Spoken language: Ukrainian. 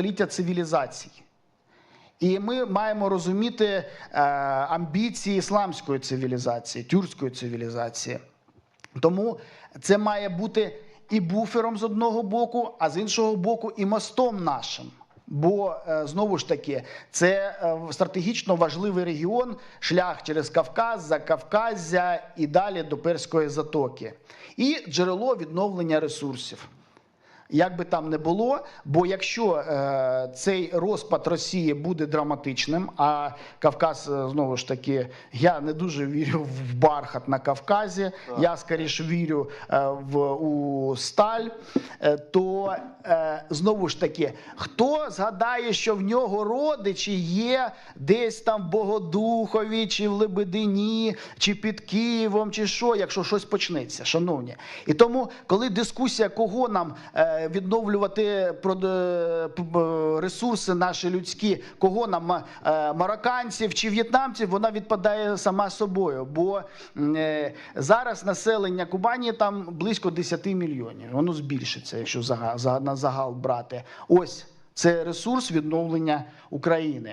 століття цивілізації. І ми маємо розуміти е, амбіції ісламської цивілізації, тюркської цивілізації. Тому це має бути і буфером з одного боку, а з іншого боку, і мостом нашим. Бо е, знову ж таки, це е, стратегічно важливий регіон, шлях через Кавказ, Закавказя і далі до Перської затоки, і джерело відновлення ресурсів. Як би там не було, бо якщо е, цей розпад Росії буде драматичним, а Кавказ е, знову ж таки, я не дуже вірю в бархат на Кавказі, я скоріше вірю е, в у сталь, е, то е, знову ж таки, хто згадає, що в нього родичі є десь там в Богодухові, чи в Лебедині, чи під Києвом, чи що, якщо щось почнеться, шановні. І тому, коли дискусія, кого нам е, відновлювати е, ресурси наші людські, кого нам е, марокканців чи в'єтнамців, вона відпадає сама собою. Бо е, зараз населення Кубані там близько 10 мільйонів. Воно збільшиться, якщо на загал брати. Ось це ресурс відновлення України.